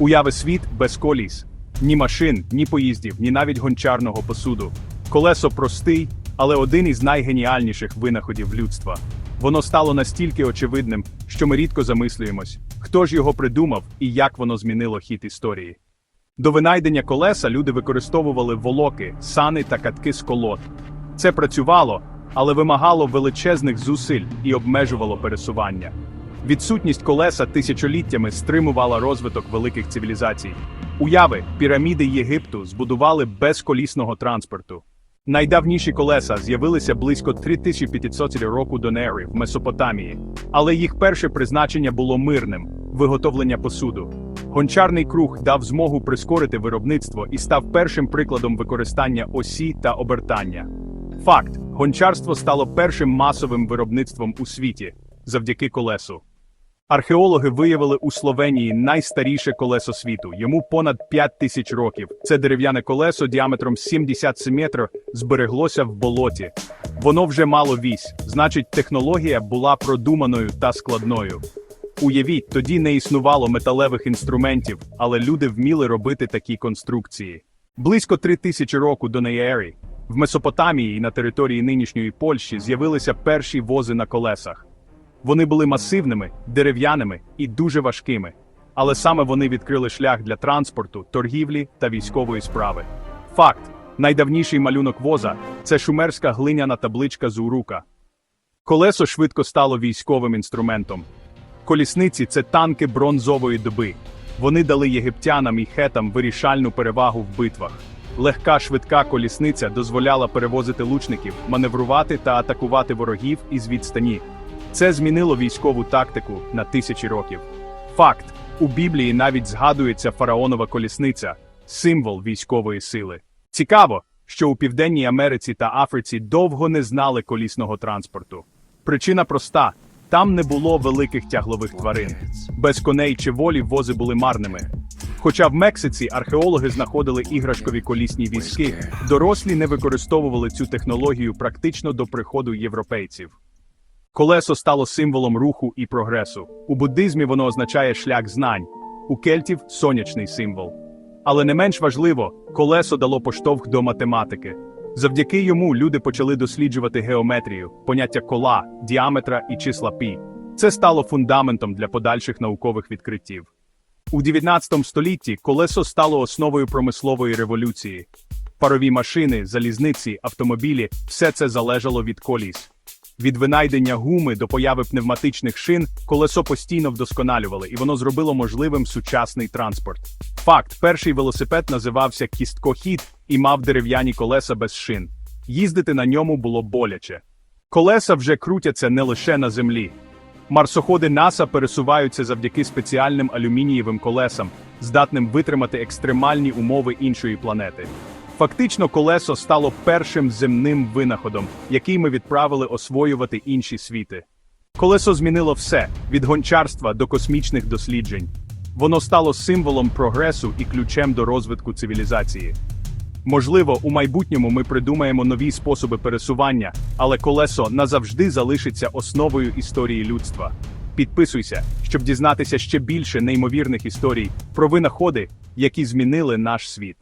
Уяви світ без коліс. Ні машин, ні поїздів, ні навіть гончарного посуду. Колесо простий, але один із найгеніальніших винаходів людства. Воно стало настільки очевидним, що ми рідко замислюємось, хто ж його придумав і як воно змінило хід історії. До винайдення колеса люди використовували волоки, сани та катки з колод. Це працювало, але вимагало величезних зусиль і обмежувало пересування. Відсутність колеса тисячоліттями стримувала розвиток великих цивілізацій. Уяви, піраміди Єгипту збудували без колісного транспорту. Найдавніші колеса з'явилися близько 3500 року до Нери в Месопотамії, але їх перше призначення було мирним виготовлення посуду. Гончарний круг дав змогу прискорити виробництво і став першим прикладом використання осі та обертання. Факт: гончарство стало першим масовим виробництвом у світі завдяки колесу. Археологи виявили у Словенії найстаріше колесо світу. Йому понад 5 тисяч років. Це дерев'яне колесо діаметром 70 метрів збереглося в болоті. Воно вже мало вісь, значить, технологія була продуманою та складною. Уявіть, тоді не існувало металевих інструментів, але люди вміли робити такі конструкції. Близько три тисячі року до неєри в Месопотамії на території нинішньої Польщі з'явилися перші вози на колесах. Вони були масивними, дерев'яними і дуже важкими, але саме вони відкрили шлях для транспорту, торгівлі та військової справи. Факт: найдавніший малюнок воза це шумерська глиняна табличка з урука. Колесо швидко стало військовим інструментом. Колісниці це танки бронзової доби. Вони дали єгиптянам і хетам вирішальну перевагу в битвах. Легка швидка колісниця дозволяла перевозити лучників, маневрувати та атакувати ворогів із відстані. Це змінило військову тактику на тисячі років. Факт: у Біблії навіть згадується фараонова колісниця, символ військової сили. Цікаво, що у Південній Америці та Африці довго не знали колісного транспорту. Причина проста: там не було великих тяглових тварин. Без коней чи волі вози були марними. Хоча в Мексиці археологи знаходили іграшкові колісні візки, дорослі не використовували цю технологію практично до приходу європейців. Колесо стало символом руху і прогресу. У буддизмі воно означає шлях знань, у кельтів сонячний символ. Але не менш важливо, колесо дало поштовх до математики. Завдяки йому люди почали досліджувати геометрію, поняття кола, діаметра і числа пі. Це стало фундаментом для подальших наукових відкриттів. У 19 столітті колесо стало основою промислової революції. Парові машини, залізниці, автомобілі все це залежало від коліс. Від винайдення гуми до появи пневматичних шин колесо постійно вдосконалювали, і воно зробило можливим сучасний транспорт. Факт: перший велосипед називався кісткохід і мав дерев'яні колеса без шин. Їздити на ньому було боляче. Колеса вже крутяться не лише на землі. Марсоходи НАСА пересуваються завдяки спеціальним алюмінієвим колесам, здатним витримати екстремальні умови іншої планети. Фактично, колесо стало першим земним винаходом, який ми відправили освоювати інші світи. Колесо змінило все від гончарства до космічних досліджень. Воно стало символом прогресу і ключем до розвитку цивілізації. Можливо, у майбутньому ми придумаємо нові способи пересування, але колесо назавжди залишиться основою історії людства. Підписуйся, щоб дізнатися ще більше неймовірних історій про винаходи, які змінили наш світ.